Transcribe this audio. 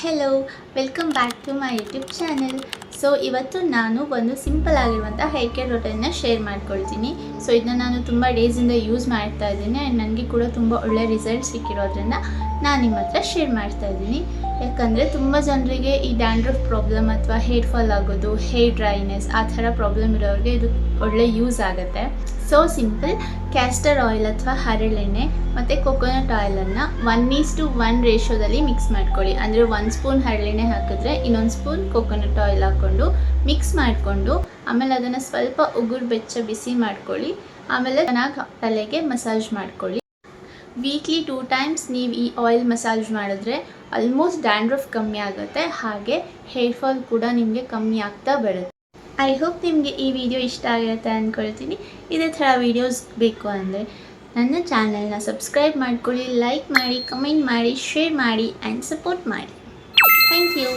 Hello welcome back to my YouTube channel so ಇವತ್ತು ನಾನು ಒಂದು ಸಿಂಪಲ್ ಆಗಿರುವಂಥ ಹೇರ್ ಕೇರ್ ರೊಟೀನ್ನ ಶೇರ್ ಮಾಡ್ಕೊಳ್ತೀನಿ. ಸೊ ಇದನ್ನ ನಾನು ತುಂಬ ಡೇಸಿಂದ ಯೂಸ್ ಮಾಡ್ತಾ ಇದ್ದೀನಿ ಆ್ಯಂಡ್ ನನಗೆ ಕೂಡ ತುಂಬ ಒಳ್ಳೆ ರಿಸಲ್ಟ್ ಸಿಕ್ಕಿರೋದ್ರಿಂದ ನಾನು ನಿಮ್ಮ ಹತ್ರ ಶೇರ್ ಮಾಡ್ತಾ ಇದ್ದೀನಿ. ಯಾಕಂದರೆ ತುಂಬ ಜನರಿಗೆ ಈ ಡ್ಯಾಂಡ್ರಫ್ ಪ್ರಾಬ್ಲಮ್ ಅಥವಾ ಹೇರ್ ಫಾಲ್ ಆಗೋದು ಹೇರ್ ಡ್ರೈನೆಸ್ ಆ ಥರ ಪ್ರಾಬ್ಲಮ್ ಇರೋರಿಗೆ ಇದು ಒಳ್ಳೆ ಯೂಸ್ ಆಗುತ್ತೆ. ಸೊ ಸಿಂಪಲ್ ಕ್ಯಾಸ್ಟರ್ ಆಯಿಲ್ ಅಥವಾ ಹರಳೆಣ್ಣೆ ಮತ್ತು ಕೊಕೊನಟ್ ಆಯಿಲನ್ನು ಒನ್ ಈಸ್ ಟು ಒನ್ ರೇಷೋದಲ್ಲಿ ಮಿಕ್ಸ್ ಮಾಡ್ಕೊಳ್ಳಿ. ಅಂದರೆ ಒಂದು ಸ್ಪೂನ್ ಹರಳೆಣ್ಣೆ ಹಾಕಿದ್ರೆ ಇನ್ನೊಂದು ಸ್ಪೂನ್ ಕೊಕೊನಟ್ ಆಯಿಲ್ ಹಾಕ್ಕೊಂಡು ಮಿಕ್ಸ್ ಮಾಡಿಕೊಂಡು ಆಮೇಲೆ ಅದನ್ನು ಸ್ವಲ್ಪ ಉಗುರು ಬೆಚ್ಚ ಬಿಸಿ ಮಾಡ್ಕೊಳ್ಳಿ. ಆಮೇಲೆ ಚೆನ್ನಾಗಿ ತಲೆಗೆ ಮಸಾಜ್ ಮಾಡ್ಕೊಳ್ಳಿ. ವೀಕ್ಲಿ ಟೂ ಟೈಮ್ಸ್ ನೀವು ಈ ಆಯಿಲ್ ಮಸಾಜ್ ಮಾಡಿದ್ರೆ ಆಲ್ಮೋಸ್ಟ್ ಡ್ಯಾಂಡ್ರಫ್ ಕಮ್ಮಿ ಆಗುತ್ತೆ. ಹಾಗೆ ಹೇರ್ ಫಾಲ್ ಕೂಡ ನಿಮಗೆ ಕಮ್ಮಿ ಆಗ್ತಾ ಬರುತ್ತೆ. ಐ ಹೋಪ್ ನಿಮಗೆ ಈ ವಿಡಿಯೋ ಇಷ್ಟ ಆಗಿರುತ್ತೆ ಅಂದ್ಕೊಳ್ತೀನಿ ಇದೇ ಥರ ವೀಡಿಯೋಸ್ ಬೇಕು ಅಂದರೆ ನನ್ನ ಚಾನಲ್ನ ಸಬ್ಸ್ಕ್ರೈಬ್ ಮಾಡ್ಕೊಳ್ಳಿ ಲೈಕ್ ಮಾಡಿ ಕಮೆಂಟ್ ಮಾಡಿ ಶೇರ್ ಮಾಡಿ ಆ್ಯಂಡ್ ಸಪೋರ್ಟ್ ಮಾಡಿ. Thank you